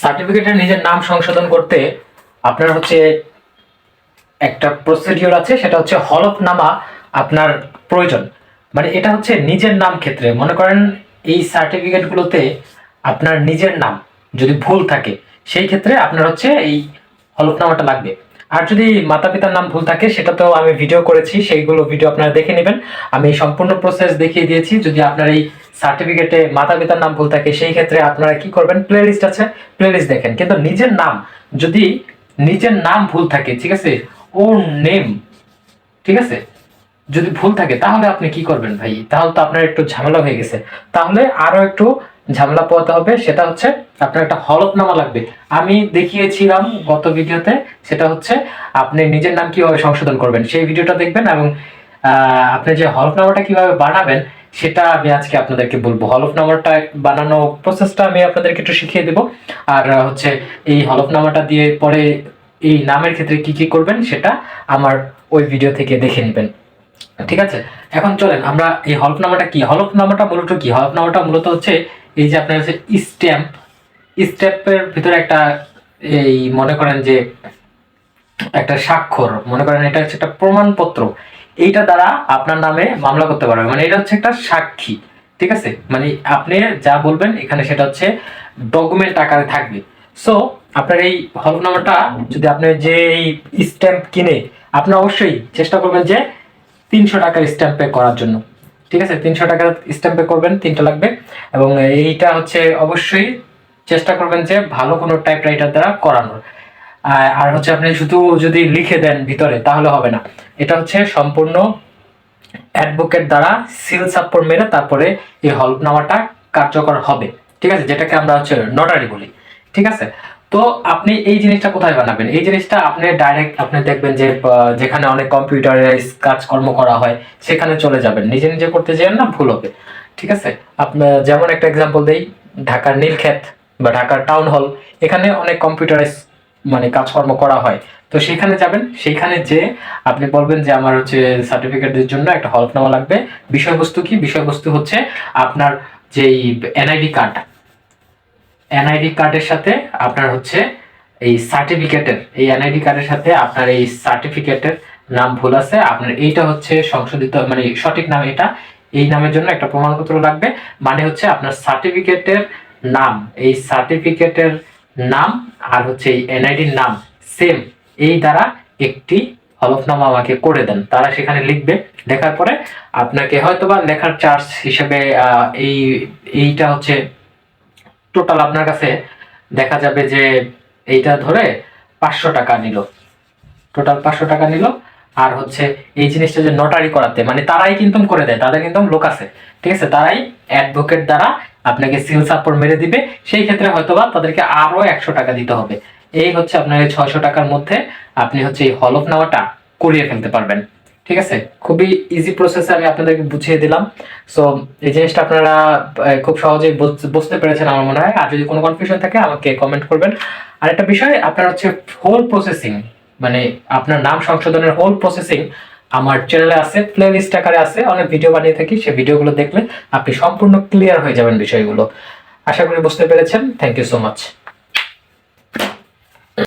সার্টিফিকেটের নিজের নাম সংশোধন করতে আপনার হচ্ছে একটা প্রসিডিওর আছে, সেটা হচ্ছে হলফনামা আপনার প্রয়োজন। মানে এটা হচ্ছে নিজের নাম ক্ষেত্রে। মনে করেন এই সার্টিফিকেটগুলোতে আপনার নিজের নাম যদি ভুল থাকে, সেই ক্ষেত্রে আপনার হচ্ছে এই হলফনামাটা লাগবে। আর যদি মাতা পিতার নাম ভুল থাকে সেটা তো আমি ভিডিও করেছি, সেইগুলো ভিডিও আপনারা দেখে নেবেন। আমি সম্পূর্ণ প্রসেস দেখিয়ে দিয়েছি, যদি আপনার এই সার্টিফিকেটে মাতা পিতার নাম ভুল থাকে, সেই ক্ষেত্রে আপনারা কি করবেন? প্লে লিস্ট আছে প্লে লিস্ট দেখেন। কিন্তু নিজের নাম, যদি নিজের নাম ভুল থাকে, ঠিক আছে? ওর নেম ঠিক আছে? যদি ভুল থাকে, তাহলে আপনি কি করবেন ভাই? তাহলে তো আপনার একটু ঝামেলা হয়ে গেছে। তাহলে আরও একটু ঝামেলা পোহাতে হবে, সেটা হচ্ছে আপনার একটা হলফনামা লাগবে। আমি দেখিয়েছিলাম গত ভিডিওতে, সেটা হচ্ছে আপনি নিজের নাম কীভাবে সংশোধন করবেন। সেই ভিডিওটা দেখবেন এবং আপনি যে হলফনামাটা কীভাবে বানাবেন, সেটা আমি আজকে আপনাদেরকে বলব। হলফনামাটা বানানো প্রসেসটা আমি আপনাদেরকে একটু শিখিয়ে দেবো। আর হচ্ছে এই হলফনামাটা দিয়ে পরে এই নামের ক্ষেত্রে কি কি করবেন, সেটা আমার ওই ভিডিও থেকে দেখে নেবেন। ঠিক আছে? এখন চলেন, আমরা এই হলফনামাটা কি? হলফনামাটা মূলত কি? হলফনামাটা মূলত হচ্ছে এই যে আপনার হচ্ছে স্ট্যাম্প স্ট্যাম্পের ভিতরে একটা এই মনে করেন যে একটা স্বাক্ষর, মনে করেন এটা হচ্ছে একটা প্রমাণপত্র। এইটা দ্বারা আপনার নামে মামলা করতে পারবে। মানে এটা হচ্ছে একটা সাক্ষী, ঠিক আছে? মানে আপনি যা বলবেন, এখানে সেটা হচ্ছে ডকুমেন্ট আকারে থাকবে। সো আপনার এই হলফনামাটা যদি আপনি যে এই স্ট্যাম্প কিনে, আপনি অবশ্যই চেষ্টা করবেন যে তিনশো টাকার স্ট্যাম্পে করার জন্য। ঠিক আছে, তিনশো টাকার স্ট্যাম্পে করবেন, তিনটা লাগবে। এবং এইটা হচ্ছে অবশ্যই চেষ্টা করবেন যে ভালো কোনো টাইপ রাইটার দ্বারা করানোর। আর হচ্ছে আপনি শুধু যদি লিখে দেন ভিতরে, তাহলে হবে না। এটা হচ্ছে সম্পূর্ণ অ্যাডভোকেট দ্বারা সিল সাপ্পর মেরে তারপরে এই হলফনামাটা কার্যকর হবে। ঠিক আছে, যেটাকে আমরা হচ্ছে নটারি বলি। ঠিক আছে? তো আপনি এই জিনিসটা কোথায় বানাবেন? এই জিনিসটা আপনি ডাইরেক্ট আপনি দেখবেন যে যেখানে অনেক কম্পিউটারাইজ কাজকর্ম করা হয়, সেখানে চলে যাবেন। নিজে নিজে করতে যান না, ভুল হবে। ঠিক আছে? আপনার যেমন একটা এক্সাম্পল দেই, ঢাকার নীলক্ষেত বা ঢাকার টাউন হল এখানে অনেক কম্পিউটারাইজ মানে কাজকর্ম করা হয়। তো সেখানে যাবেন সেইখানে যে আপনি বলবেন যে, আমার হচ্ছে সার্টিফিকেটের জন্য একটা হলফনামা লাগবে। বিষয়বস্তু কি? বিষয়বস্তু হচ্ছে আপনার যেই এনআইডি কার্ড এনআইডি কার্ডের সাথে আপনার হচ্ছে এই সার্টিফিকেটের এই এনআইডি কার্ডের সাথে আপনার এই সার্টিফিকেটের নাম ভুল আছে। আপনার এইটা হচ্ছে সংশোধিত মানে সঠিক নাম এটা। এই নামের জন্য একটা প্রমাণপত্র লাগবে। মানে হচ্ছে আপনার সার্টিফিকেটের নাম, এই সার্টিফিকেটের নাম আর হচ্ছে এই এনআইডির নাম সেম এই দ্বারা একটি হলফনামা আমাকে করে দেন। তারা সেখানে লিখবে। লেখার পরে আপনাকে হয়তোবা লেখার চার্জ হিসেবে এই, এইটা হচ্ছে টোটাল আপনার কাছে দেখা যাবে যে এইটা ধরে পাঁচশো টাকা নিল। টোটাল পাঁচশো টাকা নিল। আর হচ্ছে এই জিনিসটা যে নোটারি করাতে মানে তারাই কিন্তু করে দেয়, তাদের কিন্তু লোক আছে। ঠিক আছে? তারাই অ্যাডভোকেট দ্বারা আপনাকে সিল সাপোর্ট মেরে দিবে। সেই ক্ষেত্রে হয়তোবা তাদেরকে আরও একশো টাকা দিতে হবে। এই হচ্ছে আপনার এই ছয়শো টাকার মধ্যে আপনি হচ্ছে এই হলফ হলফনামাটা করিয়ে ফেলতে পারবেন। ঠিক আছে? খুবই ইজি প্রসেসে আমি আপনাদেরকে বুঝিয়ে দিলাম। সো এই জিনিসটা আপনারা খুব সহজেই বুঝতে পেরেছেন আমার মনে হয়। আর যদি কোনো কনফিউশন থাকে, আমাকে কমেন্ট করবেন। আর একটা বিষয়, আপনার হচ্ছে হোল প্রসেসিং মানে আপনার নাম সংশোধনের হোল প্রসেসিং আমার চ্যানেলে আছে প্লে লিস্ট আকারে আছে। অনেক ভিডিও বানিয়ে থাকি, সেই ভিডিওগুলো দেখলে আপনি সম্পূর্ণ ক্লিয়ার হয়ে যাবেন বিষয়গুলো। আশা করি বুঝতে পেরেছেন। Thank you so much